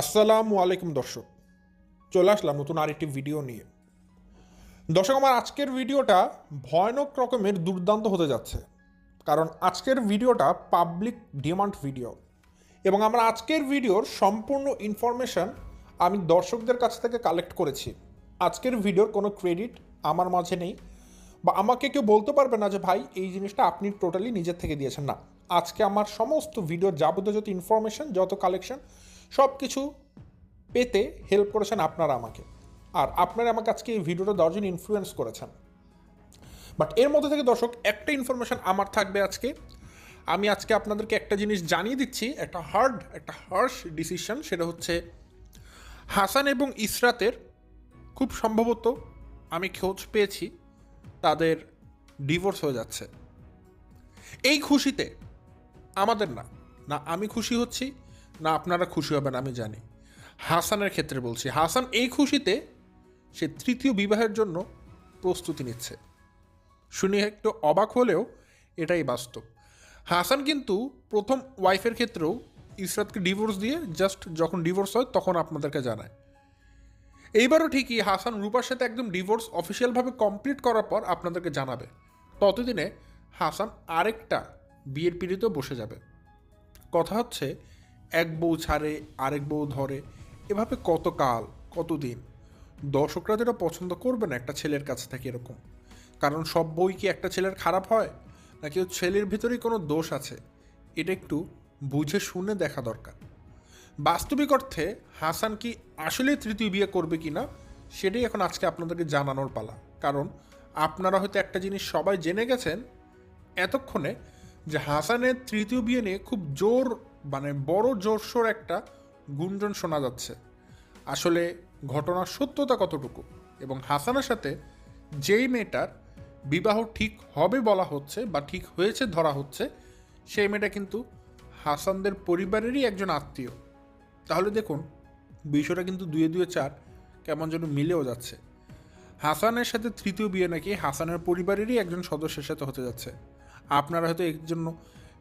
আসসালামু আলাইকুম দর্শক। চলে আসলাম নতুন আরেকটি ভিডিও নিয়ে। দর্শক, আমার আজকের ভিডিওটা ভয়ানক রকমের দুর্দান্ত হতে যাচ্ছে। কারণ আজকের ভিডিওটা পাবলিক ডিমান্ড ভিডিও এবং আমরা আজকের ভিডিওর সম্পূর্ণ ইনফরমেশন আমি দর্শকদের কাছ থেকে কালেক্ট করেছি। আজকের ভিডিওর কোনো ক্রেডিট আমার মাঝে নেই। বা আমাকে কেউ বলতে পারবে না যে, ভাই, এই জিনিসটা আপনি টোটালি নিজের থেকে দিয়েছেন। না, আজকে আমার সমস্ত ভিডিওর যাবতীয় যত ইনফরমেশন যত কালেকশন সব কিছু পেতে হেল্প করেছেন আপনারা আমাকে। আর আপনারা আমাকে আজকে এই ভিডিওটা জন্য ইনফ্লুয়েন্স করেছেন। বাট এর মধ্যে থেকে দর্শক, একটা ইনফরমেশন আমার থাকবে আজকে। আমি আজকে আপনাদেরকে একটা জিনিস জানিয়ে দিচ্ছি, একটা হার্ড একটা হার্শ ডিসিশন সেটা হচ্ছে হাসান এবং ইসরাতের খুব সম্ভবত আমি খোঁজ পেয়েছি, তাদের ডিভোর্স হয়ে যাচ্ছে। এই খুশিতে আমাদের না না আমি খুশি হচ্ছি না, আপনারা খুশি হবেন, আমি জানি। হাসানের ক্ষেত্রে বলছি, হাসান এই খুশিতে সে তৃতীয় বিবাহের জন্য প্রস্তুতি নিচ্ছে। শুনে একটু অবাক হলেও এটাই বাস্তব। হাসান কিন্তু প্রথম ওয়াইফের ক্ষেত্রেও ইসরাতকে ডিভোর্স দিয়ে জাস্ট যখন ডিভোর্স হয় তখন আপনাদেরকে জানায়। এইবারও ঠিকই হাসান রূপার সাথে একদম ডিভোর্স অফিসিয়ালভাবে কমপ্লিট করার পর আপনাদেরকে জানাবে। ততদিনে হাসান আরেকটা বিয়ের পিড়িতেও বসে যাবে। কথা হচ্ছে এক বউ ছাড়ে, আরেক বউ ধরে। এভাবে কত কাল কতদিন দর্শকরা যেটা পছন্দ করবে না একটা ছেলের কাছ থেকে এরকম। কারণ সব বই কি একটা ছেলের খারাপ হয়? নাকি ওই ছেলের ভিতরেই কোনো দোষ আছে? এটা একটু বুঝে শুনে দেখা দরকার। বাস্তবিক অর্থে হাসান কি আসলে তৃতীয় বিয়ে করবে কি না সেটাই এখন আজকে আপনাদেরকে জানানোর পালা। কারণ আপনারা হয়তো একটা জিনিস সবাই জেনে গেছেন এতক্ষণে যে হাসানের তৃতীয় বিয়ে নিয়ে খুব জোর মানে বড় জোরসোর একটা গুঞ্জন শোনা যাচ্ছে। আসলে ঘটনার সত্যতা কতটুকু? এবং হাসানের সাথে যেই মেয়েটার বিবাহ ঠিক হবে বলা হচ্ছে বা ঠিক হয়েছে ধরা হচ্ছে, সেই মেয়েটা কিন্তু হাসানদের পরিবারেরই একজন আত্মীয়। তাহলে দেখুন, বিষয়টা কিন্তু দুয়ে দুয়ে চার কেমন যেন মিলেও যাচ্ছে। হাসানের সাথে তৃতীয় বিয়ে নাকি হাসানের পরিবারেরই একজন সদস্যের সাথে হতে যাচ্ছে। আপনারা হয়তো এর জন্য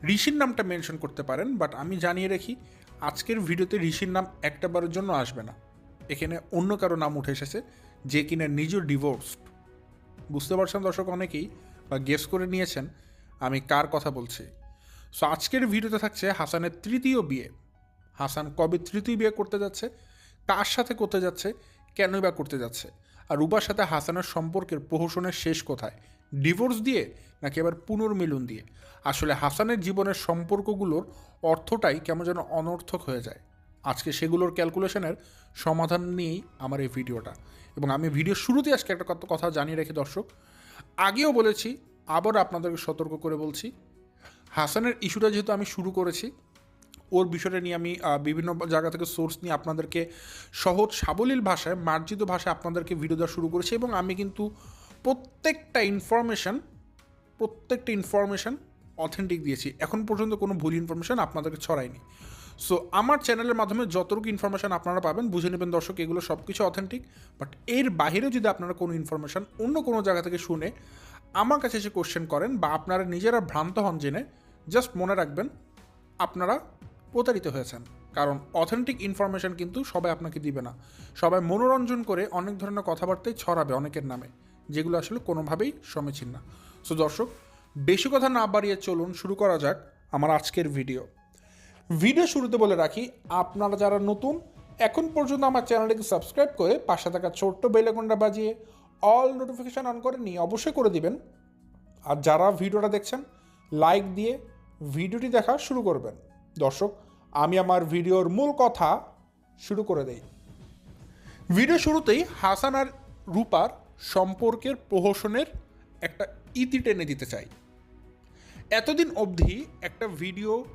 ঋষির নামটা মেনশন করতে পারেন, বাট আমি জানিয়ে রাখি, আজকের ভিডিওতে ঋষির নাম একটা বারের জন্য আসবে না। এখানে অন্য কারও নাম উঠে এসেছে, যে কিনা নিজের ডিভোর্সড বুঝতে পারছেন দর্শক অনেকেই, বা গেস করে নিয়েছেন আমি কার কথা বলছি। সো আজকের ভিডিওতে থাকছে হাসানের তৃতীয় বিয়ে। হাসান কবে তৃতীয় বিয়ে করতে যাচ্ছে, কার সাথে করতে যাচ্ছে, কেনই বা করতে যাচ্ছে, আর রূপার সাথে হাসানের সম্পর্কের প্রহসনের শেষ কোথায়? ডিভোর্স দিয়ে নাকি আবার পুনর্মিলন দিয়ে? আসলে হাসানের জীবনের সম্পর্কগুলোর অর্থটাই কেমন যেন অনর্থক হয়ে যায়। আজকে সেগুলোর ক্যালকুলেশনের সমাধান নিয়েই আমার এই ভিডিওটা। এবং আমি ভিডিও শুরুতে আজকে একটা কথা জানিয়ে রেখে দর্শক। আগেও বলেছি, আবার আপনাদেরকে সতর্ক করে বলছি, হাসানের ইস্যুটা যেহেতু আমি শুরু করেছি, ওর বিষয়টা নিয়ে আমি বিভিন্ন জায়গা থেকে সোর্স নিয়ে আপনাদেরকে সহজ সাবলীল ভাষায়, মার্জিত ভাষায় আপনাদেরকে ভিডিও দেওয়া শুরু করেছি এবং আমি কিন্তু প্রত্যেকটা ইনফরমেশন প্রত্যেকটা ইনফরমেশন অথেন্টিক দিয়েছি। এখন পর্যন্ত কোনো ভুল ইনফরমেশন আপনাদেরকে ছড়ায়নি। সো আমার চ্যানেলের মাধ্যমে যতটুকু ইনফরমেশন আপনারা পাবেন, বুঝে নেবেন দর্শক, এগুলো সব কিছু অথেন্টিক বাট এর বাইরেও যদি আপনারা কোনো ইনফরমেশন অন্য কোনো জায়গা থেকে শুনে আমার কাছে এসে কোশ্চেন করেন বা আপনারা নিজেরা ভ্রান্ত হন জেনে জাস্ট মনে রাখবেন, আপনারা প্রতারিত হয়েছেন। কারণ অথেন্টিক ইনফরমেশন কিন্তু সবাই আপনাকে দিবে না। সবাই মনোরঞ্জন করে অনেক ধরনের কথাবার্তাই ছড়াবে অনেকের নামে। যেগুলো আসলে কোনোভাবেই সমীচীন না। সো দর্শক, বেশি কথা না বাড়িয়ে চলুন, শুরু করা যাক আমার আজকের ভিডিও ভিডিও শুরুতে বলে রাখি, আপনারা যারা নতুন, এখন পর্যন্ত আমার চ্যানেলটিকে সাবস্ক্রাইব করে পাশে থাকা ছোট্ট বেলাকনটা বাজিয়ে অল নোটিফিকেশান অন করে নিয়ে অবশ্যই করে দিবেন। আর যারা ভিডিওটা দেখছেন লাইক দিয়ে ভিডিওটি দেখা শুরু করবেন। দর্শক, আমি আমার ভিডিওর মূল কথা শুরু করে দেই। ভিডিও শুরুতেই হাসান আর রূপার সম্পর্কের প্রহসনের একটা ইতি টেনে দিতে চাই। এতদিন অবধি একটা ভিডিও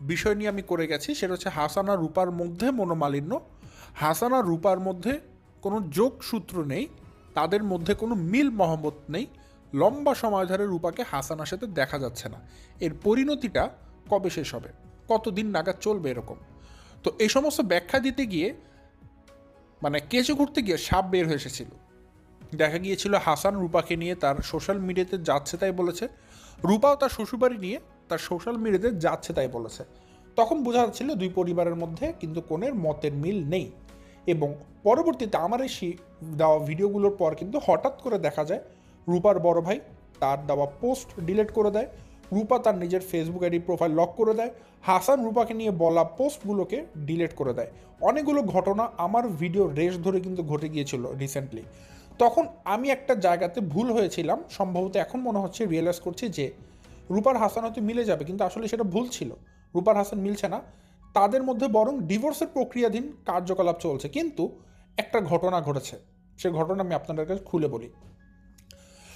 বিষয় নিয়ে আমি করে গেছি, সেটা হচ্ছে হাসানা রূপার মধ্যে মনোমালিন্য। হাসানা রূপার মধ্যে কোনো যোগসূত্র নেই, তাদের মধ্যে কোনো মিল মহম্মত নেই। লম্বা সময় ধরে রূপাকে হাসানার সাথে দেখা যাচ্ছে না। এর পরিণতিটা কবে শেষ হবে? কতদিন নাগাদ চলবে এরকম? তো এই সমস্ত ব্যাখ্যা দিতে গিয়ে মানে কেঁচো ঘুরতে গিয়ে সাপ বের হয়ে এসেছিল। দেখা গিয়েছিল হাসান রূপাকে নিয়ে তার সোশ্যাল মিডিয়াতে যাচ্ছে তাই বলেছে। রূপাও তার শ্বশুরবাড়ি নিয়ে তার সোশ্যাল মিডিয়াতে যাচ্ছে তাই বলেছে। তখন বোঝা যাচ্ছিল দুই পরিবারের মধ্যে কিন্তু কোনের মতের মিল নেই। এবং পরবর্তীতে আমার এই দেওয়া ভিডিওগুলোর পর কিন্তু হঠাৎ করে দেখা যায়, রূপার বড় ভাই তার দেওয়া পোস্ট ডিলিট করে দেয়, রূপা তার নিজের ফেসবুক আইডি প্রোফাইল লক করে দেয়, হাসান রূপাকে নিয়ে বলা পোস্টগুলোকে ডিলিট করে দেয়। অনেকগুলো ঘটনা আমার ভিডিও রেস ধরে কিন্তু ঘটে গিয়েছিল রিসেন্টলি তখন আমি একটা জায়গাতে ভুল হয়েছিলাম। সম্ভবত এখন মনে হচ্ছে রিয়েলাইজ করছি যে রূপার হাসান হয়তো মিলে যাবে, কিন্তু আসলে সেটা ভুল ছিল। রূপার হাসান মিলছে না। তাদের মধ্যে বরং ডিভোর্সের প্রক্রিয়াধীন কার্যকলাপ চলছে। কিন্তু একটা ঘটনা ঘটেছে। সে ঘটনা আমি আপনাদের কাছে খুলে বলি।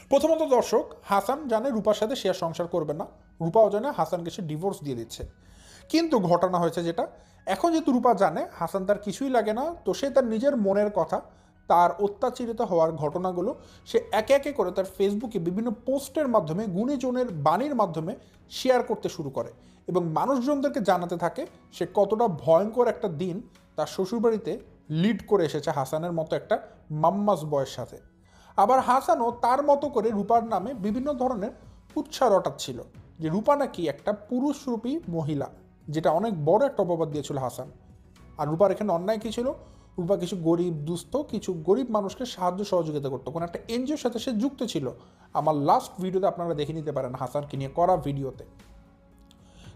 প্রথমত দর্শক, হাসান জানে রূপার সাথে সে আর সংসার করবে না। রূপাও জানে হাসানকে সে ডিভোর্স দিয়ে দিচ্ছে। কিন্তু ঘটনা হয়েছে যেটা, এখন যেহেতু রূপা জানে, হাসান তার কিছুই লাগে না। তো সে তার নিজের মনের কথা তার অত্যাচারিত হওয়ার ঘটনাগুলো সে একে একে করে তার ফেসবুকে বিভিন্ন পোস্টের মাধ্যমে, গুণীজনের বাণীর মাধ্যমে শেয়ার করতে শুরু করে এবং মানুষজনদেরকে জানাতে থাকে সে কতটা ভয়ঙ্কর একটা দিন তার শ্বশুরবাড়িতে লিড করে এসেছে হাসানের মতো একটা মাম্মাস বয়ের সাথে। আবার হাসানও তার মতো করে রূপার নামে বিভিন্ন ধরনের উৎসাহ রটাচ্ছিল যে রূপা নাকি একটা পুরুষরূপী মহিলা, যেটা অনেক বড় একটা অপবাদ দিয়েছিল হাসান। আর রূপার এখানে অন্যায় কী ছিল? রূপা কিছু গরিব দুস্থ, কিছু গরিব মানুষকে সাহায্য সহযোগিতা করতো। কোনো একটা এনজিওর সাথে সে যুক্ত ছিল। আমার লাস্ট ভিডিওতে আপনারা দেখে নিতে পারেন হাসানকে নিয়ে করা ভিডিওতে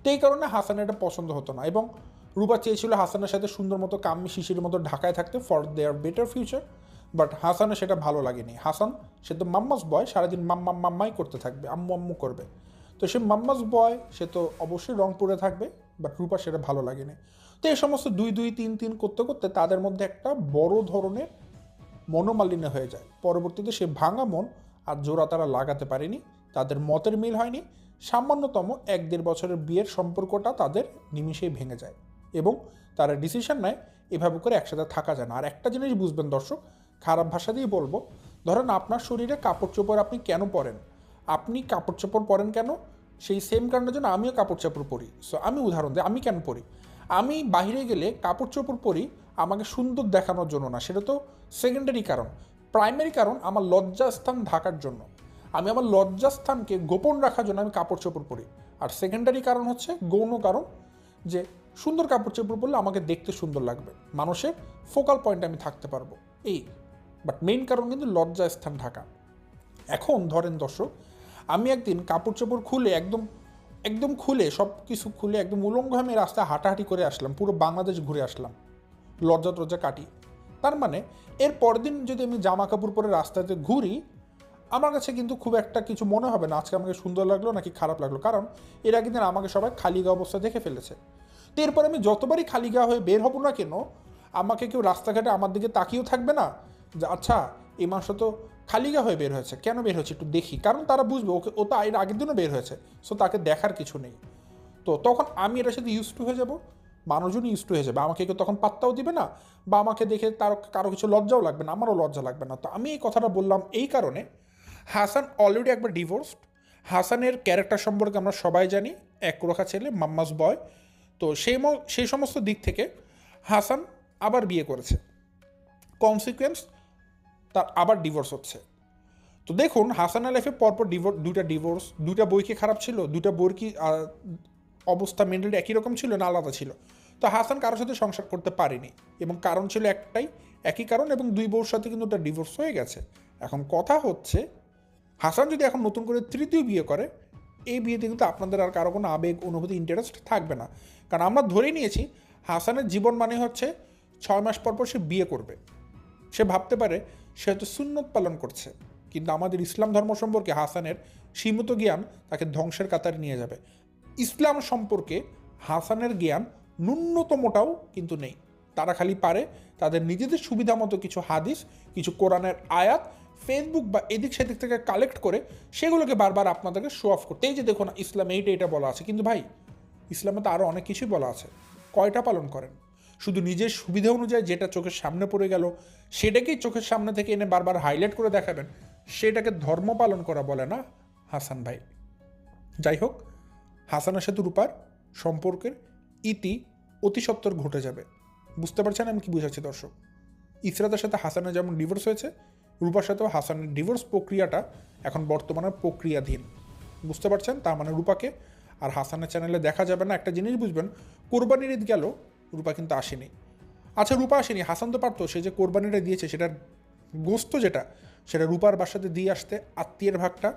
তো এই কারণে হাসানের এটা পছন্দ হতো না এবং রূপা চেয়েছিল হাসানের সাথে সুন্দর মতো কাম্মি শিশির মতো ঢাকায় থাকতে for their better future but হাসানের সেটা ভালো লাগেনি। হাসান, সে তো মাম্মাস বয় সারাদিন মাম্মা মাম্মাই করতে থাকবে, আম্মু আম্মু করবে। তো সে মাম্মাস বয় সে তো অবশ্যই রংপুরে থাকবে বাট রূপা সেটা ভালো লাগেনি। তো এই সমস্ত দুই দুই, তিন তিন করতে করতে তাদের মধ্যে একটা বড় ধরনের মনোমালিন্য হয়ে যায়। পরবর্তীতে সে ভাঙা মন আর জোড়া তারা লাগাতে পারেনি, তাদের মতের মিল হয়নি, সামান্যতম এক দেড় বছরের বিয়ের সম্পর্কটা তাদের নিমিষেই ভেঙে যায় এবং তারা ডিসিশন নেয় এভাবে করে একসাথে থাকা যায় না। আর একটা জিনিস বুঝবেন দর্শক, খারাপ ভাষা দিয়ে বলব, ধরেন আপনার শরীরে কাপড় চোপড় আপনি কেন পরেন? আপনি কাপড় চোপড় পরেন কেন? সেই সেম কারণের জন্য আমিও কাপড় চোপড় পরি। সো আমি উদাহরণ দিই, আমি কেন পরি? আমি বাইরে গেলে কাপড় চোপড় পরি, আমাকে সুন্দর দেখানোর জন্য না। সেটা তো সেকেন্ডারি কারণ। প্রাইমারি কারণ আমার লজ্জাস্থান ঢাকার জন্য। আমি আমার লজ্জাস্থানকে গোপন রাখার জন্য আমি কাপড় চোপড় পরি। আর সেকেন্ডারি কারণ হচ্ছে গৌণ কারণ, যে সুন্দর কাপড় চোপড় পরলে আমাকে দেখতে সুন্দর লাগবে। মানুষের ফোকাল পয়েন্টে আমি থাকতে পারব। এই। বাট মেইন কারণ কিন্তু লজ্জা স্থান ঢাকা। এখন ধরেন দর্শক, আমি একদিন কাপড় চোপড় খুলে একদম একদম খুলে সব কিছু খুলে, একদম উলঙ্গ আমি রাস্তায় হাঁটাহাঁটি করে আসলাম, পুরো বাংলাদেশ ঘুরে আসলাম, লজ্জা টজ্জা কাটি তার মানে এর পরদিন যদি আমি জামা কাপড় পরে রাস্তাতে ঘুরি, আমার কাছে কিন্তু খুব একটা কিছু মনে হবে না, আজকে আমাকে সুন্দর লাগল নাকি খারাপ লাগল। কারণ, এর আগের দিন আমাকে সবাই খালি গা অবস্থা দেখে ফেলেছে। তো এরপর আমি যতবারই খালি গা হয়ে বের হব না কেন, আমাকে কেউ রাস্তাঘাটে আমার দিকে তাকিয়েও থাকবে না যে আচ্ছা এই মাসে তো খালি গা হয়ে বের হয়েছে। কেন বের হয়েছে একটু দেখি। কারণ তারা বুঝবে, ওকে, ও তো এর আগের দিনও বের হয়েছে। সো তাকে দেখার কিছু নেই। তো তখন আমি এটার সাথে ইউজ টু হয়ে যাব। মানুষজন ইউজ টু হয়ে যাবে। আমাকে কেউ তখন পাত্তাও দিবে না বা আমাকে দেখে তার কারও কিছু লজ্জাও লাগবে না, আমারও লজ্জা লাগবে না। তো আমি এই কথাটা বললাম এই কারণে, হাসান অলরেডি একবার ডিভোর্সড হাসানের ক্যারেক্টার সম্পর্কে আমরা সবাই জানি, এক একরোখা ছেলে, মাম্মাস বয় তো সেই সেই সমস্ত দিক থেকে হাসান আবার বিয়ে করেছে। কনসিকুয়েন্স তার আবার ডিভোর্স হচ্ছে। তো দেখুন, হাসানের লাইফে পরপর ডিভোর্স দুইটা ডিভোর্স দুইটা বই কি খারাপ ছিল? দুইটা বইয়ের কি অবস্থা মেন্টালি একই রকম ছিল না আলাদা ছিল? তো হাসান কারোর সাথে সংসার করতে পারেনি এবং কারণ ছিল একটাই, একই কারণ এবং দুই বউর সাথে কিন্তু তার ডিভোর্স হয়ে গেছে। এখন কথা হচ্ছে, হাসান যদি এখন নতুন করে তৃতীয় বিয়ে করে, এই বিয়েতে কিন্তু আপনাদের আর কারও কোনো আবেগ, অনুভূতি ইন্টারেস্ট থাকবে না। কারণ আমরা ধরে নিয়েছি, হাসানের জীবন মানে হচ্ছে ছয় মাস পর পর সে বিয়ে করবে। সে ভাবতে পারে সে হয়তো সুন্নত পালন করছে, কিন্তু আমাদের ইসলাম ধর্ম সম্পর্কে হাসানের সীমিত জ্ঞান তাকে ধ্বংসের কাতারে নিয়ে যাবে। ইসলাম সম্পর্কে হাসানের জ্ঞান ন্যূনতমটাও কিন্তু নেই। তারা খালি পারে তাদের নিজেদের সুবিধা মতো কিছু হাদিস, কিছু কোরআনের আয়াত ফেসবুক বা এদিক সেদিক থেকে কালেক্ট করে সেগুলোকে বারবার আপনাদেরকে শো অফ করতে। এই যে দেখুন, ইসলাম এইটা এটা বলা আছে। কিন্তু ভাই, ইসলামে তো আরও অনেক কিছুই বলা আছে। কয়টা পালন করেন? শুধু নিজের সুবিধা অনুযায়ী যেটা চোখের সামনে পড়ে গেল, সেটাকেই চোখের সামনে থেকে এনে বারবার হাইলাইট করে দেখাবেন। সেটাকে ধর্ম পালন করা বলে না হাসান ভাই। যাই হোক হাসানের সাথে রূপার সম্পর্কের ইতি অতি সত্বর ঘটে যাবে। বুঝতে পারছেন আমি কি বুঝাচ্ছি, দর্শক? ইসরাতের সাথে হাসানের যেমন ডিভোর্স হয়েছে, রূপার সাথেও হাসানের ডিভোর্স প্রক্রিয়াটা এখন বর্তমানে প্রক্রিয়াধীন। বুঝতে পারছেন? তার মানে রূপাকে আর হাসানের চ্যানেলে দেখা যাবে না। একটা জিনিস বুঝবেন, কোরবানির ঈদ গেল রূপা কিন্তু আসেনি। আচ্ছা রূপা আসেনি। হাসান তো পারতো, সে যে কোরবানিটা দিয়েছে, সেটার গোস্ত যেটা, সেটা রূপার বাসাতে দিয়ে আসতে আত্মীয়ের ভাগটা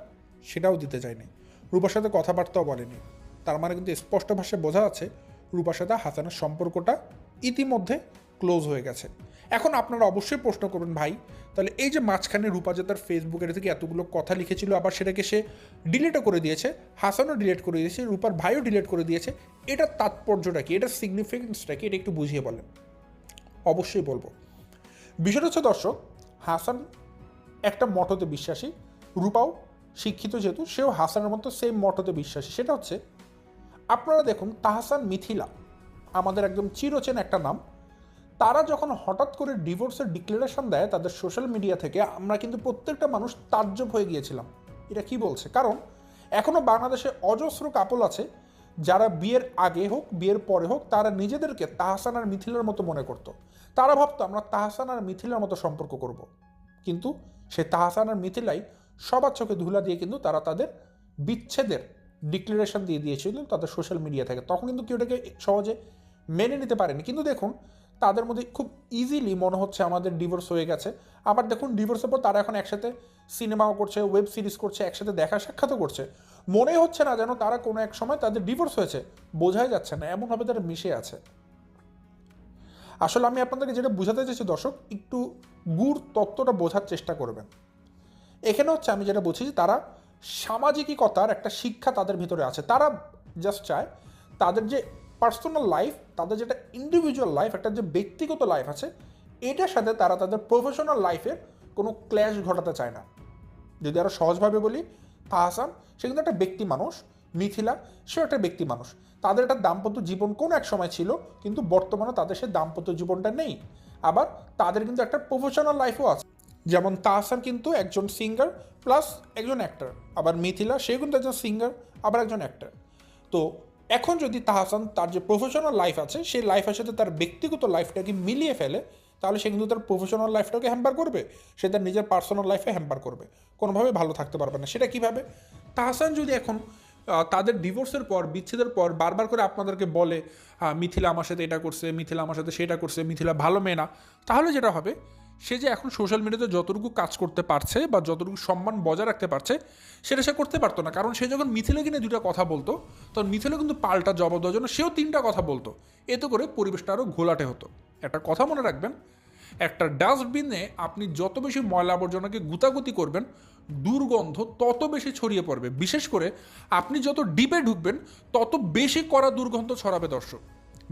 সেটাও দিতে চায়নি রূপার সাথে কথাবার্তাও বলেনি। তার মানে কিন্তু স্পষ্ট ভাষায় বোঝা যাচ্ছে, রূপার সাথে হাসানের সম্পর্কটা ইতিমধ্যে ক্লোজ হয়ে গেছে। এখন আপনারা অবশ্যই প্রশ্ন করবেন ভাই। তাহলে এই যে মাঝখানে রূপা যে তার ফেসবুকের থেকে এতগুলো কথা লিখেছিল, আবার সেটাকে সে ডিলিটও করে দিয়েছে, হাসানও ডিলিট করে দিয়েছে, রূপার ভাইও ডিলিট করে দিয়েছে, এটার তাৎপর্যটা কি? এটার সিগনিফিকেন্সটা কি? এটা একটু বুঝিয়ে বলেন। অবশ্যই বলব। বিষয়টা হচ্ছে, দর্শক, হাসান একটা মঠতে বিশ্বাসী, রূপাও শিক্ষিত যেহেতু, সেও হাসানের মতো সেম মঠতে বিশ্বাসী। সেটা হচ্ছে, আপনারা দেখুন, তাহসান মিথিলা, আমাদের একদম চিরচেন একটা নাম তারা যখন হঠাৎ করে ডিভোর্সের ডিক্লারেশন দেয় তাদের সোশ্যাল মিডিয়া থেকে, আমরা কিন্তু প্রত্যেকটা মানুষ তাজ্জব হয়ে গিয়েছিলাম। এটা কি বলছে? কারণ এখনও বাংলাদেশে অজস্র কাপল আছে, যারা বিয়ের আগে হোক, বিয়ের পরে হোক, তারা নিজেদেরকে তাহসান আর মিথিলার মতো মনে করতো। তারা ভাবতো, আমরা তাহসান আর মিথিলার মতো সম্পর্ক করব। কিন্তু সে তাহসান আর মিথিলাই সবার চোখে ধুলা দিয়ে কিন্তু তারা তাদের বিচ্ছেদের ডিক্লারেশন দিয়ে দিয়েছিল তাদের সোশ্যাল মিডিয়া থেকে। তখন কিন্তু কেউ এটাকে সহজে মেনে নিতে পারেনি। কিন্তু দেখুন তাদের মধ্যে খুব ইজিলি মনে হচ্ছে আমাদের ডিভোর্স হয়ে গেছে। আবার দেখুন ডিভোর্সের পর তারা এখন একসাথে সিনেমাও করছে ওয়েব সিরিজ করছে, একসাথে দেখা সাক্ষাৎও করছে। মনে হচ্ছে না যেন তারা কোনো এক সময় তাদের ডিভোর্স হয়েছে। বোঝাই যাচ্ছে না, এমনভাবে তারা মিশে আছে। আসলে আমি আপনাদেরকে যেটা বোঝাতে চাইছি, দর্শক, একটু গুড় তত্ত্বটা বোঝার চেষ্টা করবেন। এখানে হচ্ছে আমি যেটা বলছি তারা সামাজিকতার একটা শিক্ষা তাদের ভিতরে আছে। তারা জাস্ট চায় তাদের যে পার্সোনাল লাইফ তাদের যেটা ইন্ডিভিজুয়াল লাইফ একটা যে ব্যক্তিগত লাইফ আছে, এটার সাথে তারা তাদের প্রফেশনাল লাইফের কোনো ক্ল্যাশ ঘটাতে চায় না। যদি আরও সহজভাবে বলি তাহসান সে কিন্তু একটা ব্যক্তি মানুষ, মিথিলা, সেও একটা ব্যক্তি মানুষ। তাদের একটা দাম্পত্য জীবন কোন এক সময় ছিল, কিন্তু বর্তমানে তাদের সে দাম্পত্য জীবনটা নেই। আবার তাদের কিন্তু একটা প্রফেশনাল লাইফও আছে। যেমন তাহসান কিন্তু একজন সিঙ্গার প্লাস একজন অ্যাক্টার আবার মিথিলা সে কিন্তু একজন সিঙ্গার আবার একজন অ্যাক্টার তো এখন যদি তাহসান তার যে প্রফেশনাল লাইফ আছে সেই লাইফের সাথে তার ব্যক্তিগত লাইফটাকে মিলিয়ে ফেলে তাহলে সে কিন্তু তার প্রফেশনাল লাইফটাকে হ্যাম্পার করবে। সে তার নিজের পার্সোনাল লাইফে হ্যাম্পার করবে। কোনোভাবে ভালো থাকতে পারবে না। সেটা কীভাবে? তাহসান যদি এখন তাদের ডিভোর্সের পর বিচ্ছেদের পর বারবার করে আপনাদেরকে বলে আহ, মিথিলা আমার সাথে এটা করছে মিথিলা আমার সাথে সেটা করছে মিথিলা ভালো মেয়ে না। তাহলে যেটা হবে সে যে এখন সোশ্যাল মিডিয়াতে যতটুকু কাজ করতে পারছে বা যতটুকু সম্মান বজায় রাখতে পারছে, সেটা সে করতে পারতো না। কারণ সে যখন মিথিলাকে নিয়ে দুটা কথা বলতো, তখন মিথিলা কিন্তু পাল্টা জবাব দেওয়ার জন্য সেও তিনটা কথা বলতো। এতে করে পরিবেশটা আরও ঘোলাটে হতো। একটা কথা মনে রাখবেন, একটা ডাস্টবিনে আপনি যত বেশি ময়লা আবর্জনাকে গুতাগুতি করবেন, দুর্গন্ধ তত বেশি ছড়িয়ে পড়বে। বিশেষ করে আপনি যত ডিপে ঢুকবেন, তত বেশি করা দুর্গন্ধ ছড়াবে দর্শক।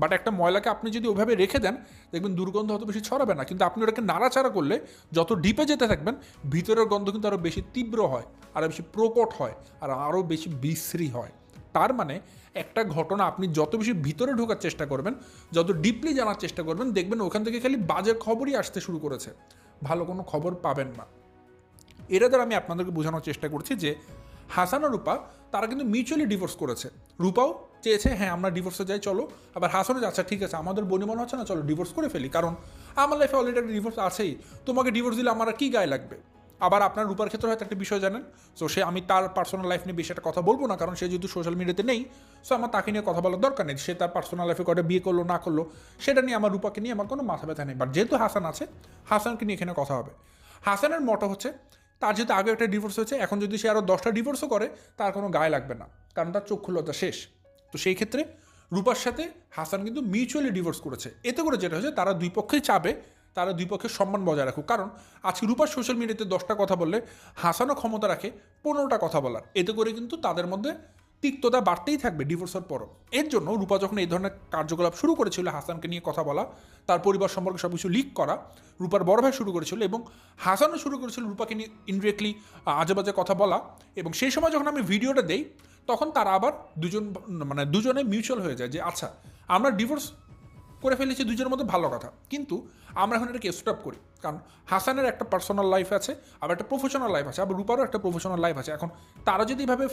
বাট একটা ময়লাকে আপনি যদি ওভাবে রেখে দেন, দেখবেন দুর্গন্ধ অত বেশি ছড়াবে না। কিন্তু আপনি ওটাকে নাড়াচাড়া করলে যত ডিপে যেতে থাকবেন, ভিতরের গন্ধ কিন্তু আরও বেশি তীব্র হয় আরও বেশি প্রকট হয়, আর আরও বেশি বিশ্রী হয়। তার মানে একটা ঘটনা আপনি যত বেশি ভিতরে ঢোকার চেষ্টা করবেন, যত ডিপলি জানার চেষ্টা করবেন, দেখবেন ওখান থেকে খালি বাজে খবরই আসতে শুরু করেছে। ভালো কোনো খবর পাবেন না। এরা দ্বারা আমি আপনাদেরকে বোঝানোর চেষ্টা করছি যে হাসান রূপা, তারা কিন্তু মিউচুয়ালি ডিভোর্স করেছে। রূপাও চেয়েছে হ্যাঁ আমরা ডিভোর্সে যাই চলো। আবার হাসানও যে, আচ্ছা ঠিক আছে আমাদের বনি মনে হচ্ছে না চলো ডিভোর্স করে ফেলি। কারণ আমার লাইফে অলরেডি একটা ডিভোর্স আছেই। তোমাকে ডিভোর্স দিলে আমার আর কি গায়ে লাগবে? আবার আপনার রূপার ক্ষেত্রে হয়তো একটা বিষয় জানেন। সো সে আমি তার পার্সোনাল লাইফ নিয়ে বেশি একটা কথা বলব না কারণ সে যেহেতু সোশ্যাল মিডিয়াতে নেই সো আমার তাকে নিয়ে কথা বলার দরকার নেই। সে তার পার্সোনাল লাইফে কটা বিয়ে করল না করল সেটা নিয়ে আমার রূপাকে নিয়ে আমার কোনো মাথা ব্যথা নেই। বাট যেহেতু হাসান আছে হাসানকে নিয়ে এখানে কথা হবে। হাসানের মতো হচ্ছে তার যেহেতু আগে একটা ডিভোর্স হয়েছে এখন যদি সে আরও দশটা ডিভোর্সও করে তার কোনো গায়ে লাগবে না। কারণ তার চক্ষুলতা শেষ। তো সেই ক্ষেত্রে রূপার সাথে হাসান কিন্তু মিউচুয়ালি ডিভোর্স করেছে। এতে করে যেটা হয়েছে, তারা দুই পক্ষেই চাবে তারা দুই পক্ষের সম্মান বজায় রাখুক। কারণ আজকে রূপার সোশ্যাল মিডিয়াতে দশটা কথা বললে হাসানও ক্ষমতা রাখে পনেরোটা কথা বলার। এতে করে কিন্তু তাদের মধ্যে তিক্ততা বাড়তেই থাকবে ডিভোর্সের পরও। এর জন্য রূপা যখন এই ধরনের কার্যকলাপ শুরু করেছিল হাসানকে নিয়ে কথা বলা, তার পরিবার সম্পর্কে সব কিছু লিক করা, রূপার বড় ভাই শুরু করেছিল এবং হাসানও শুরু করেছিল রূপাকে নিয়ে ইনডিরেক্টলি আজে বাজে কথা বলা। এবং সেই সময় যখন আমি ভিডিওটা দেই তখন তারা আবার দুজন মানে দুজনে মিউচুয়াল হয়ে যায় যে আচ্ছা আমরা ডিভোর্স করে ফেলেছি, দুজনের মধ্যে ভালো কথা। কিন্তু আমরা এখন এটাকে স্টপ করি। কারণ হাসানের একটা পার্সোনাল লাইফ আছে, আবার একটা প্রফেশনাল লাইফ আছে, আবার রূপারও একটা প্রফেশনাল লাইফ আছে। এখন তারা যদি এভাবে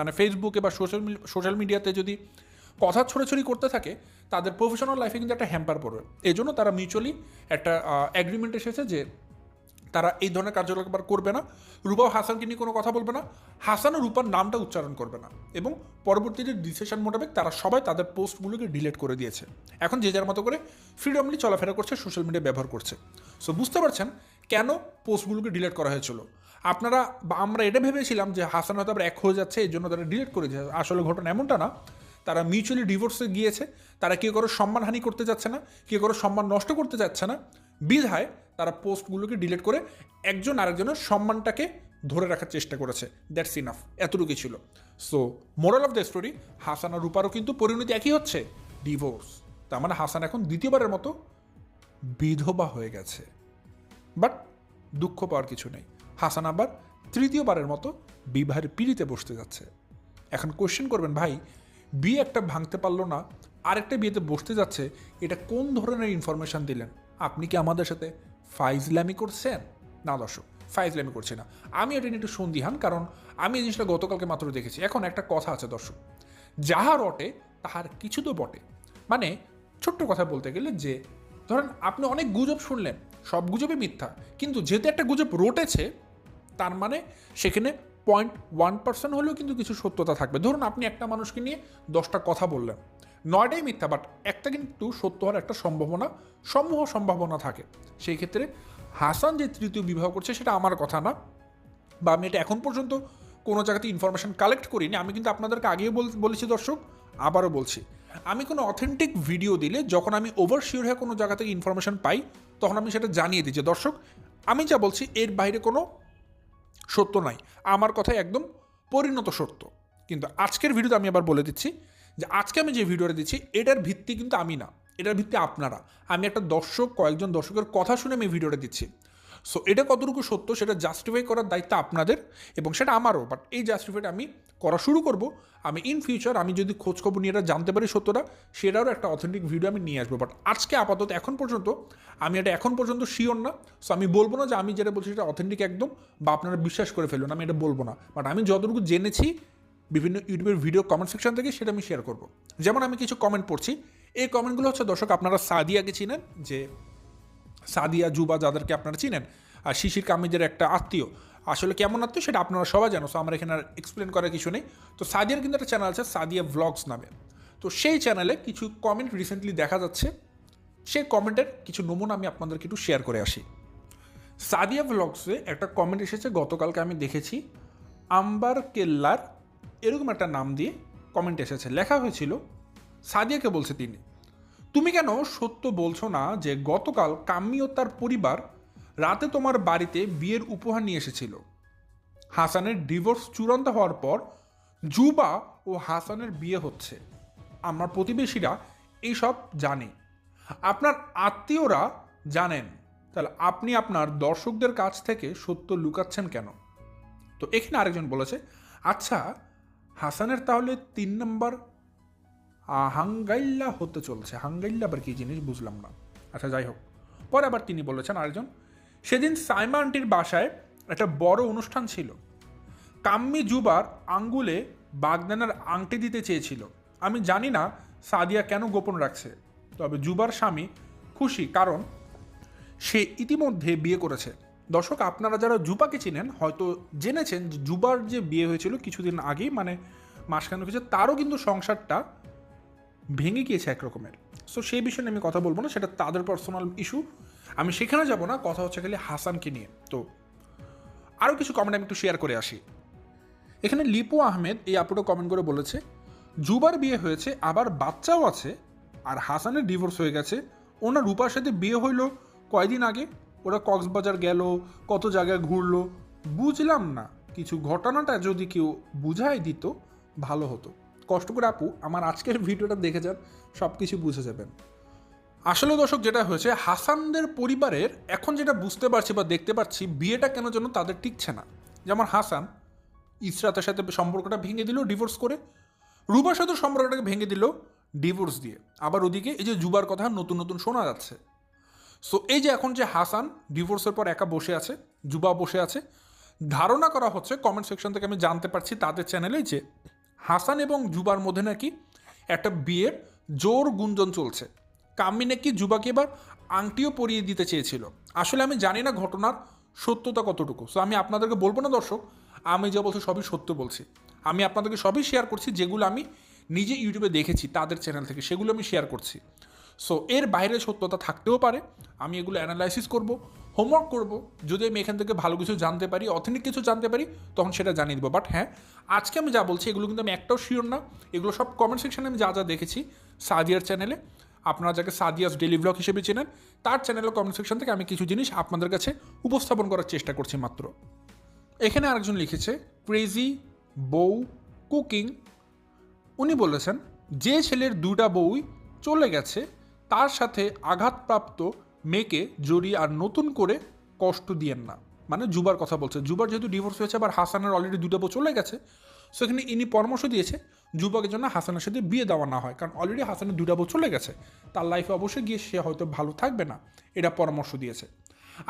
মানে ফেসবুকে বা সোশ্যাল সোশ্যাল মিডিয়াতে যদি কথা ছড়াছড়ি করতে থাকে, তাদের প্রফেশনাল লাইফে কিন্তু একটা হ্যাম্পার পড়বে। এই জন্য তারা মিউচুয়ালি একটা অ্যাগ্রিমেন্ট এসেছে যে তারা এই ধরনের কার্যকলাপ করবে না। রূপা হাসানকে নিয়ে কোনো কথা বলবে না। হাসান ও রূপার নামটা উচ্চারণ করবে না এবং পরবর্তীতে ডিসিশন মোটাবেক তারা সবাই তাদের পোস্টগুলোকে ডিলিট করে দিয়েছে। এখন যে যার মতো করে ফ্রিডমলি চলাফেরা করছে সোশ্যাল মিডিয়া ব্যবহার করছে। সো বুঝতে পারছেন কেন পোস্টগুলোকে ডিলিট করা হয়েছিল? আপনারা বা আমরা এটা ভেবেছিলাম যে হাসান হয়তো আবার এক হয়ে যাচ্ছে, এই জন্য তারা ডিলিট করে দিয়েছে। আসলে ঘটনা এমনটা না। তারা মিউচুয়ালি ডিভোর্সে গিয়েছে। তারা কেউ কারও সম্মানহানি করতে যাচ্ছে না, কেউ কারও সম্মান নষ্ট করতে যাচ্ছে না। বিধায় তারা পোস্টগুলোকে ডিলিট করে একজন আরেকজনের সম্মানটাকে ধরে রাখার চেষ্টা করেছে। দ্যাটস ইনাফ এতটুকুই ছিল। So moral of the story Hasan আর রূপারও কিন্তু পরিণতি একই হচ্ছে। ডিভোর্স তার মানে হাসান এখন দ্বিতীয়বারের মতো বিধবা হয়ে গেছে। বাট দুঃখ পাওয়ার কিছু নেই। হাসান আবার তৃতীয়বারের মতো বিবাহের পিড়িতে বসতে যাচ্ছে। এখন কোশ্চেন করবেন, ভাই, বিয়ে একটা ভাঙতে পারল না, আরেকটা বিয়েতে বসতে যাচ্ছে, এটা কোন ধরনের ইনফরমেশন দিলেন? আপনি কি আমাদের সাথে ফাইজলামি করছেন? না দর্শক, ফাইজলামি করছে না। আমি এটা নিয়ে একটু সন্দিহান, কারণ আমি এই জিনিসটা গতকালকে মাত্র দেখেছি। এখন একটা কথা আছে দর্শক, যাহা রটে, তাহার কিছু তো বটে। মানে ছোট্ট কথা বলতে গেলে যে, ধরেন আপনি অনেক গুজব শুনলেন, সব গুজবই মিথ্যা, কিন্তু যেহেতু একটা গুজব রটেছে, তার মানে সেখানে পয়েন্ট ওয়ান পার্সেন্ট হলেও কিন্তু কিছু সত্যতা থাকবে। ধরুন আপনি একটা মানুষকে নিয়ে দশটা কথা বললেন নয়টাই মিথ্যা বাট একটা কিন্তু সত্য হওয়ার একটা সম্ভাবনা, সমূহ সম্ভাবনা থাকে। সেই ক্ষেত্রে হাসান যে তৃতীয় বিবাহ করছে সেটা আমার কথা না, বা আমি এটা এখন পর্যন্ত কোনো জায়গাতে ইনফরমেশন কালেক্ট করিনি। আমি কিন্তু আপনাদেরকে আগেও বল- বলেছি দর্শক, আবারও বলছি। আমি কোনো অথেন্টিক ভিডিও দিলে যখন আমি ওভার শিওর হয়ে কোনো জায়গা থেকে ইনফরমেশন পাই, তখন আমি সেটা জানিয়ে দিই যে, দর্শক, আমি যা বলছি এর বাইরে কোনো সত্য নাই। আমার কথাই একদম পরিণত সত্য। কিন্তু আজকের ভিডিওতে আমি আবার বলে দিচ্ছি যে আজকে আমি যে ভিডিওটা দিচ্ছি, এটার ভিত্তি কিন্তু আমি না। এটার ভিত্তি আপনারা। আমি একটা দর্শক, কয়েকজন দর্শকের কথা শুনে আমি ভিডিওটা দিচ্ছি। সো এটা কতটুকু সত্য, সেটা জাস্টিফাই করার দায়িত্ব আপনাদের এবং সেটা আমারও। বাট এই জাস্টিফাইটা আমি করা শুরু করব। আমি ইন ফিউচার আমি যদি খোঁজখবর নিয়ে এটা জানতে পারি সত্যটা, সেটারও একটা অথেন্টিক ভিডিও আমি নিয়ে আসব। বাট আজকে আপাতত এখন পর্যন্ত আমি এটা এখন পর্যন্ত শিওর না। সো আমি বলব না যে আমি যেটা বলছি সেটা অথেন্টিক একদম বা আপনারা বিশ্বাস করে ফেলুন, আমি এটা বলব না। বাট আমি যতটুকু জেনেছি বিভিন্ন ইউটিউবের ভিডিও কমেন্ট সেকশন থেকে সেটা আমি শেয়ার করব। যেমন আমি কিছু কমেন্ট পড়ছি, এই কমেন্টগুলো হচ্ছে দর্শক আপনারা সাদিয়াকে চিনেন? যে সাদিয়া জুবা যাদেরকে আপনারা চিনেন, আর শিশির কামিজের একটা আত্মীয়। আসলে কেমন আত্মীয় সেটা আপনারা সবাই জানো সো আমার এখানে আর এক্সপ্লেন করার কিছু নেই। তো সাদিয়ার কিন্তু একটা চ্যানেল আছে, সাদিয়া ভ্লগস নামে। তো সেই চ্যানেলে কিছু কমেন্ট রিসেন্টলি দেখা যাচ্ছে। সেই কমেন্টের কিছু নমুনা আমি আপনাদেরকে একটু শেয়ার করে আসি। সাদিয়া ভ্লগসে একটা কমেন্ট এসেছে, গতকালকে আমি দেখেছি, আম্বার কেল্লার এরকম একটা নাম দিয়ে কমেন্ট এসেছে। লেখা হয়েছিল, সাদিয়াকে বলছে তিনি, তুমি কেন সত্য বলছো না যে গতকাল কাম্মি ও তার পরিবার রাতে তোমার বাড়িতে বিয়ের উপহার নিয়ে এসেছিল? হাসানের ডিভোর্স চূড়ান্ত হওয়ার পর জুবা ও হাসানের বিয়ে হচ্ছে। আমার প্রতিবেশীরা এইসব জানে। আপনার আত্মীয়রা জানেন। তাহলে আপনি আপনার দর্শকদের কাছ থেকে সত্য লুকাচ্ছেন কেন? তো এখানে আরেকজন বলেছে আচ্ছা হাসানের তাহলে তিন নম্বর হাঙ্গাইল্লা হতে চলছে। হাঙ্গাইল্লা আবার কি জিনিস বুঝলাম না। আচ্ছা যাই হোক। পরে আবার তিনি বলেছেন আরেকজন, সেদিন সাইমা আন্টির বাসায় একটা বড় অনুষ্ঠান ছিল। কাম্মি জুবার আঙ্গুলে বাগদানার আংটি দিতে চেয়েছিল। আমি জানি না সাদিয়া কেন গোপন রাখছে, তবে জুবার স্বামী খুশি কারণ সে ইতিমধ্যে বিয়ে করেছে। দর্শক, আপনারা যারা জুবাকে চিনেন, হয়তো জেনেছেন যে জুবার যে বিয়ে হয়েছিল কিছুদিন আগেই মানে মাসখানেক হয়েছে, তারও কিন্তু সংসারটা ভেঙে গিয়েছে এক রকমের সো সেই বিষয়ে আমি কথা বলব না, সেটা তাদের পার্সোনাল ইস্যু আমি সেখানে যাব না, কথা হচ্ছে খালি হাসানকে নিয়ে। তো, আরও কিছু কমেন্ট আমি একটু শেয়ার করে আসি। এখানে লিপু আহমেদ এই আপুটা কমেন্ট করে বলেছে, জুবার বিয়ে হয়েছে, আবার বাচ্চাও আছে, আর হাসানের ডিভোর্স হয়ে গেছে। ওনার রূপার সাথে বিয়ে হইল কয়দিন আগে? ওরা কক্সবাজার গেল, কত জায়গায় ঘুরলো, বুঝলাম না। কিছু ঘটনাটা যদি কেউ বুঝাই দিত, ভালো হতো। কষ্ট করে আপু, আমার আজকের ভিডিওটা দেখে যান সব কিছু বুঝে যাবেন। আসলে দর্শক, যেটা হয়েছে, হাসানদের পরিবারের এখন যেটা বুঝতে পারছি বা দেখতে পাচ্ছি বিয়েটা কেন যেন তাদের টিকছে না। যেমন হাসান, ইসরাতের সাথে সম্পর্কটা ভেঙে দিল ডিভোর্স করে। রুবার সাথে সম্পর্কটাকে ভেঙে দিল ডিভোর্স দিয়ে। আবার ওদিকে এই যে যুবার কথা, নতুন নতুন শোনা যাচ্ছে। সো এই যে এখন যে হাসান ডিভোর্সের পর একা বসে আছে জুবা বসে আছে, ধারণা করা হচ্ছে কমেন্ট সেকশন থেকে আমি জানতে পারছি তাদের চ্যানেলে যে হাসান এবং জুবার মধ্যে নাকি একটা বিয়ের জোর গুঞ্জন চলছে। কাম্মি নাকি জুবাকে এবার আংটিও পরিয়ে দিতে চেয়েছিল। আসলে আমি জানি না ঘটনার সত্যতা কতটুকু। সো আমি আপনাদেরকে বলব না দর্শক, আমি যা বলছি সবই সত্য বলছি। আমি আপনাদেরকে সবই শেয়ার করছি, যেগুলো আমি নিজে ইউটিউবে দেখেছি, তাদের চ্যানেল থেকে, সেগুলো আমি শেয়ার করছি। সো এর বাইরে সত্যতা থাকতেও পারে। আমি এগুলো অ্যানালাইসিস করব হোমওয়ার্ক করব। যদি আমি এখান থেকে ভালো কিছু জানতে পারি অথেন্টিক কিছু জানতে পারি, তখন সেটা জানিয়ে দেবো। বাট হ্যাঁ আজকে আমি যা বলছি, এগুলো কিন্তু আমি একটাও শিওর না। এগুলো সব কমেন্ট সেকশানে আমি যা যা দেখেছি, সাদিয়ার চ্যানেলে আপনারা যাকে সাদিয়াস ডেলি ব্লগ হিসেবে চেনেন, তার চ্যানেলের কমেন্ট সেকশন থেকে আমি কিছু জিনিস আপনাদের কাছে উপস্থাপন করার চেষ্টা করছি মাত্র। এখানে আরেকজন লিখেছে ক্রেজি বউ কুকিং উনি বলেছেন, যে ছেলের দুটা বউই চলে গেছে তার সাথে আঘাতপ্রাপ্ত মেয়েকে জড়িয়ে আর নতুন করে কষ্ট দিয়েন না। মানে জুবার কথা বলছে। জুবার যেহেতু ডিভোর্স হয়েছে, আবার হাসানের অলরেডি দুটা বউ চলে গেছে সেখানে ইনি পরামর্শ দিয়েছে যুবকের জন্য হাসানের সাথে বিয়ে দেওয়া না হয়। কারণ অলরেডি হাসানের দুটা বউ চলে গেছে, তার লাইফে অবশ্যই গিয়ে সে হয়তো ভালো থাকবে না, এটা পরামর্শ দিয়েছে।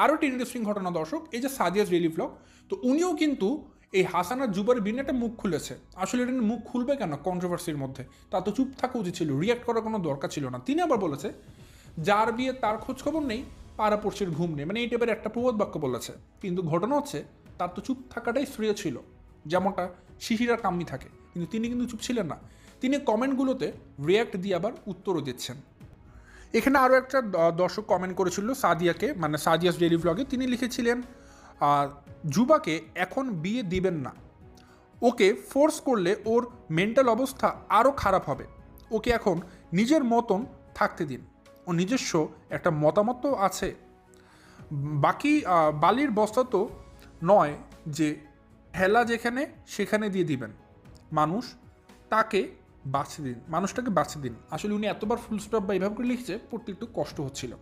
আরও একটি ইন্টারেস্টিং ঘটনা দর্শক, এই যে সাদিয়াস রিলিফ ব্লগ তো উনিও কিন্তু এই হাসান আর জুবার বিন একটা মুখ খুলেছে। আসলে এটা মুখ খুলবে কেন কন্ট্রোভার্সির মধ্যে? তা তো চুপ থাকা উচিত ছিল রিয়াক্ট করার কোনো দরকার ছিল না। তিনি আবার বলেছে, যার বিয়ে তার খোঁজ খবর নেই, পাড়াপড়শির ঘুম নেই। মানে এই টাইপের একটা প্রবাদ বাক্য বলেছে। কিন্তু ঘটনা হচ্ছে, তার তো চুপ থাকাটাই শ্রেয় ছিল, যেমনটা শিশিরা কাম্মি থাকে। কিন্তু তিনি কিন্তু চুপ ছিলেন না। তিনি কমেন্টগুলোতে রিয়াক্ট দিয়ে আবার উত্তরও দিচ্ছেন। এখানে আরও একটা দর্শক কমেন্ট করেছিল সাদিয়াকে মানে সাদিয়াস ডেলি ব্লগে তিনি লিখেছিলেন যুবাকে এখন বিয়ে দিবেন না। ওকে ফোর্স করলে ওর মেন্টাল অবস্থা আরও খারাপ হবে। ওকে এখন নিজের মতন থাকতে দিন। ও নিজস্ব একটা মতামত তো আছে। বাকি বালির বস্তা তো নয় যে হেলা যেখানে সেখানে দিয়ে দিবেন। মানুষ তাকে বাঁচিয়ে দিন, মানুষটাকে বাঁচতে দিন। আসলে উনি এতবার ফুল স্টপ বা এইভাবে করে লিখছে, পড়তে একটু কষ্ট হচ্ছিল।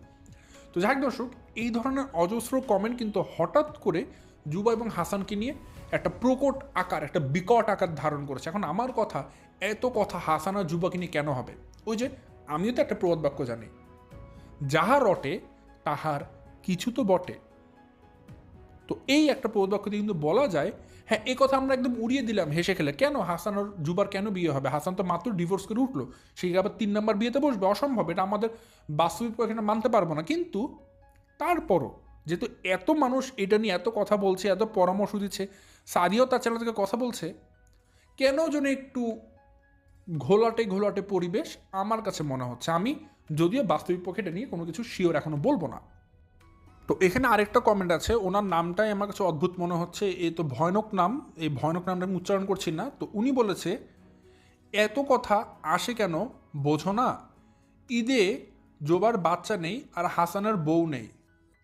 তো যাই দর্শক, এই ধরনের অজস্র কমেন্ট কিন্তু হঠাৎ করে যুবা এবং হাসানকে নিয়ে একটা প্রকট আকার, একটা বিকট আকার ধারণ করেছে। এখন আমার কথা, এত কথা হাসান আর যুবাকে নিয়ে কেন হবে? ওই যে, আমিও তো একটা প্রবাদ বাক্য জানি। যাহা রটে, তাহার কিছু তো বটে। তো এই একটা প্রবাদ কিন্তু বলা যায় হ্যাঁ এই কথা আমরা একদম উড়িয়ে দিলাম হেসে খেলে। কেন? হাসান আর জুবার কেন বিয়ে হবে? হাসান তো মাত্র ডিভোর্স করে উঠল। সেই আবার তিন নম্বর বিয়েতে বসবে? অসম্ভব। এটা আমাদের বাস্তবিক এখানে মানতে পারব না। কিন্তু তারপরও যেহেতু এত মানুষ এটা নিয়ে এত কথা বলছে, এত পরামর্শ দিচ্ছে, সাদিও তার চ্যানেল থেকে কথা বলছে, কেন যেন একটু ঘোলাটে ঘোলাটে পরিবেশ আমার কাছে মনে হচ্ছে। আমি যদিও বাস্তবিক পক্ষে এটা নিয়ে কোনো কিছু শিওর এখনও বলব না। তো এখানে আরেকটা কমেন্ট আছে, ওনার নামটাই আমার কাছে অদ্ভুত মনে হচ্ছে, এ তো ভয়ানক নাম, এই ভয়ানক নামটা আমি উচ্চারণ করছি না, তো উনি বলেছে, এত কথা আসে কেন? বোঝো না, ঈদে জোবার বাচ্চা নেই আর হাসানের বউ নেই।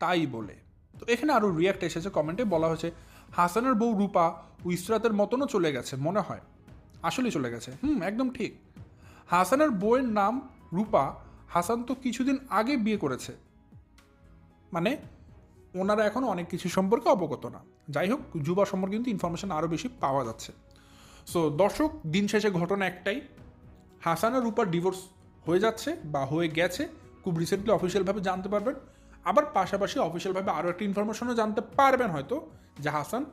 তাই বলে। তো এখানে আরও রিয়াক্ট এসেছে কমেন্টে বলা হয়েছে, হাসানের বউ রূপা ও ইসরাতের মতনও চলে গেছে। মনে হয়, আসলেই চলে গেছে। হুম, একদম ঠিক। হাসানের বউয়ের নাম রূপা, হাসান তো কিছুদিন আগে বিয়ে করেছে। মানে ওনারা এখন অনেক কিছু সম্পর্কে অবগত না। যাই হোক, যুবা সম্পর্কে কিন্তু ইনফরমেশন আরও বেশি পাওয়া যাচ্ছে। সো দর্শক, দিন শেষে ঘটনা একটাই। হাসান আর রূপার ডিভোর্স হয়ে যাচ্ছে বা হয়ে গেছে। খুব রিসেন্টলি অফিসিয়ালভাবে জানতে পারবেন। আবার পাশাপাশি অফিসিয়ালভাবে আরও একটা ইনফরমেশনও জানতে পারবেন হয়তো, যে হাসান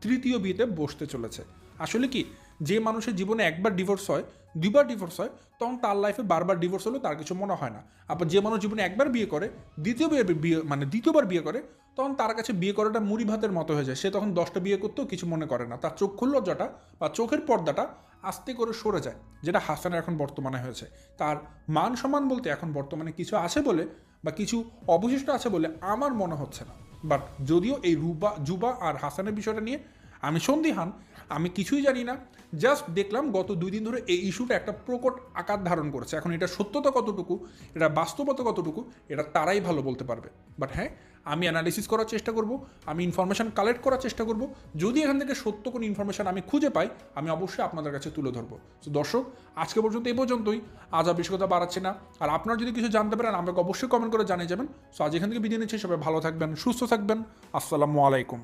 তৃতীয় বিয়েতে বসতে চলেছে। আসলে কি যে মানুষের জীবনে একবার ডিভোর্স হয়, দুইবার ডিভোর্স হয়, তখন তার লাইফে বারবার ডিভোর্স হলেও তার কিছু মনে হয় না। আবার যে মানুষ জীবনে একবার বিয়ে করে, দ্বিতীয় বিয়ে বিয়ে মানে দ্বিতীয়বার বিয়ে করে, তখন তার কাছে বিয়ে করাটা মুড়ি ভাতের মতো হয়ে যায়। সে তখন দশটা বিয়ে করতেও কিছু মনে করে না। তার চক্ষু লজ্জাটা বা চোখের পর্দাটা আস্তে করে সরে যায়, যেটা হাসানের এখন বর্তমানে হয়েছে। তার মান সম্মান বলতে এখন বর্তমানে কিছু আছে বলে বা কিছু অবশিষ্ট আছে বলে আমার মনে হচ্ছে না। বাট যদিও এই রুবা, যুবা আর হাসানের বিষয়টা নিয়ে আমি সন্দিহান, আমি কিছুই জানি না জাস্ট দেখলাম গত দুই দিন ধরে এই ইস্যুটা একটা প্রকট আকার ধারণ করেছে। এখন এটা সত্যতা কতটুকু, এটা বাস্তবতা কতটুকু, এটা তারাই ভালো বলতে পারবে। বাট হ্যাঁ আমি অ্যানালিসিস করার চেষ্টা করব, আমি ইনফরমেশন কালেক্ট করার চেষ্টা করব। যদি এখান থেকে সত্য কোনো ইনফরমেশান আমি খুঁজে পাই, আমি অবশ্যই আপনাদের কাছে তুলে ধরবো। তো দর্শক, আজকে পর্যন্ত এই পর্যন্তই। আজ বেশি কথা না। আর আপনারা যদি কিছু জানতে পারেন, আমাকে অবশ্যই কমেন্ট করে জানিয়ে যাবেন। সো আজ এখান থেকে বিদায় নিচ্ছি, সবাই ভালো থাকবেন, সুস্থ থাকবেন। আসসালামু আলাইকুম।